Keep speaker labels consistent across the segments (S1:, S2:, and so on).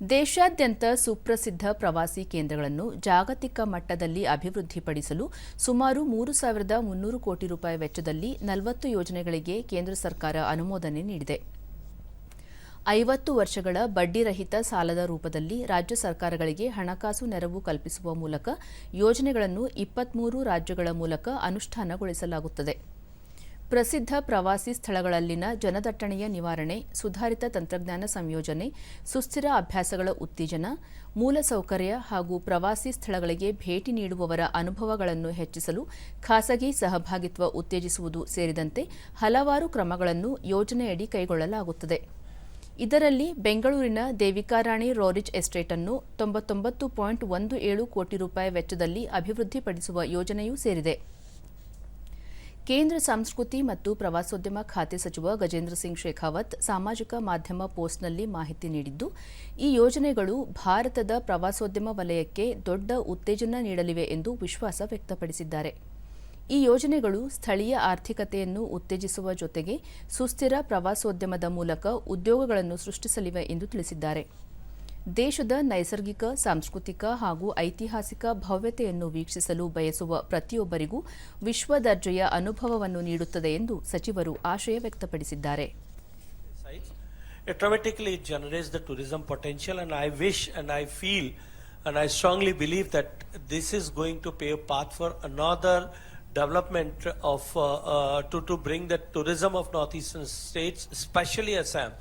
S1: ದೇಶಾದ್ಯಂತ ಸುಪ್ರಸಿದ್ಧ ಪ್ರವಾಸಿ ಕೇಂದ್ರಗಳನ್ನು ಜಾಗತಿಕ ಮಟ್ಟದಲ್ಲಿ ಅಭಿವೃದ್ಧಿಪಡಿಸಲು ಸುಮಾರು ಮೂರು ಸಾವಿರದ ಮುನ್ನೂರು ಕೋಟಿ ರೂಪಾಯಿ ವೆಚ್ಚದಲ್ಲಿ ನಲವತ್ತು ಯೋಜನೆಗಳಿಗೆ ಕೇಂದ್ರ ಸರ್ಕಾರ ಅನುಮೋದನೆ ನೀಡಿದೆ. ಐವತ್ತು ವರ್ಷಗಳ ಬಡ್ಡಿರಹಿತ ಸಾಲದ ರೂಪದಲ್ಲಿ ರಾಜ್ಯ ಸರ್ಕಾರಗಳಿಗೆ ಹಣಕಾಸು ನೆರವು ಕಲ್ಪಿಸುವ ಮೂಲಕ ಯೋಜನೆಗಳನ್ನು ಇಪ್ಪತ್ಮೂರು ರಾಜ್ಯಗಳ ಮೂಲಕ ಅನುಷ್ಠಾನಗೊಳಿಸಲಾಗುತ್ತದೆ. ಪ್ರಸಿದ್ಧ ಪ್ರವಾಸಿ ಸ್ಥಳಗಳಲ್ಲಿನ ಜನದಟ್ಟಣೆಯ ನಿವಾರಣೆ, ಸುಧಾರಿತ ತಂತ್ರಜ್ಞಾನ ಸಂಯೋಜನೆ, ಸುಸ್ಥಿರ ಅಭ್ಯಾಸಗಳ ಉತ್ತೇಜನ ಮೂಲಸೌಕರ್ಯ ಹಾಗೂ ಪ್ರವಾಸಿ ಸ್ಥಳಗಳಿಗೆ ಭೇಟಿ ನೀಡುವವರ ಅನುಭವಗಳನ್ನು ಹೆಚ್ಚಿಸಲು ಖಾಸಗಿ ಸಹಭಾಗಿತ್ವ ಉತ್ತೇಜಿಸುವುದು ಸೇರಿದಂತೆ ಹಲವಾರು ಕ್ರಮಗಳನ್ನು ಯೋಜನೆಯಡಿ ಕೈಗೊಳ್ಳಲಾಗುತ್ತದೆ. ಇದರಲ್ಲಿ ಬೆಂಗಳೂರಿನ ದೇವಿಕಾರಾಣಿ ರೋರಿಜ್ ಎಸ್ಟೇಟ್ ಅನ್ನು ತೊಂಬತ್ತೊಂಬತ್ತು ಪಾಯಿಂಟ್ ಒಂದು ಏಳು ಕೋಟಿ ರೂಪಾಯಿ ವೆಚ್ಚದಲ್ಲಿ ಅಭಿವೃದ್ಧಿಪಡಿಸುವ ಯೋಜನೆಯೂ ಸೇರಿದೆ. ಕೇಂದ್ರ ಸಂಸ್ಕೃತಿ ಮತ್ತು ಪ್ರವಾಸೋದ್ಯಮ ಖಾತೆ ಸಚಿವ ಗಜೇಂದ್ರ ಸಿಂಗ್ ಶೇಖಾವತ್ ಸಾಮಾಜಿಕ ಮಾಧ್ಯಮ ಪೋಸ್ಟ್ನಲ್ಲಿ ಮಾಹಿತಿ ನೀಡಿದ್ದು, ಈ ಯೋಜನೆಗಳು ಭಾರತದ ಪ್ರವಾಸೋದ್ಯಮ ವಲಯಕ್ಕೆ ದೊಡ್ಡ ಉತ್ತೇಜನ ನೀಡಲಿವೆ ಎಂದು ವಿಶ್ವಾಸ ವ್ಯಕ್ತಪಡಿಸಿದ್ದಾರೆ. ಈ ಯೋಜನೆಗಳು ಸ್ಥಳೀಯ ಆರ್ಥಿಕತೆಯನ್ನು ಉತ್ತೇಜಿಸುವ ಜೊತೆಗೆ ಸುಸ್ಥಿರ ಪ್ರವಾಸೋದ್ಯಮದ ಮೂಲಕ ಉದ್ಯೋಗಗಳನ್ನು ಸೃಷ್ಟಿಸಲಿವೆ ಎಂದು ತಿಳಿಸಿದ್ದಾರೆ. ದೇಶದ ನೈಸರ್ಗಿಕ, ಸಾಂಸ್ಕೃತಿಕ ಹಾಗೂ ಐತಿಹಾಸಿಕ ಭವ್ಯತೆಯನ್ನು ವೀಕ್ಷಿಸಲು ಬಯಸುವ ಪ್ರತಿಯೊಬ್ಬರಿಗೂ ವಿಶ್ವದರ್ಜೆಯ ಅನುಭವವನ್ನು ನೀಡುತ್ತದೆ ಎಂದು ಸಚಿವರು ಆಶಯ ವ್ಯಕ್ತಪಡಿಸಿದ್ದಾರೆ.
S2: Automatically it generates the tourism potential and I wish and I feel and I strongly believe that this is going to pay path for another development of to to bring the tourism of north eastern states specially Assam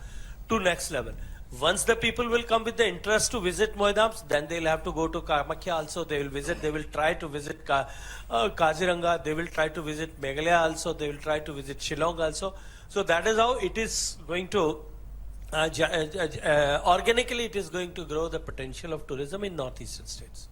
S2: to next level Once the people will come with the interest to visit Moidams, then they'll have to go to Kamakhya also. They will visit. They will try to visit Ka- uh, Kaziranga. They will try to visit Meghalaya also. They will try to visit Shillong also. So that is how it is going to. Uh, uh, uh, organically, it is going to grow the potential of tourism in northeastern states.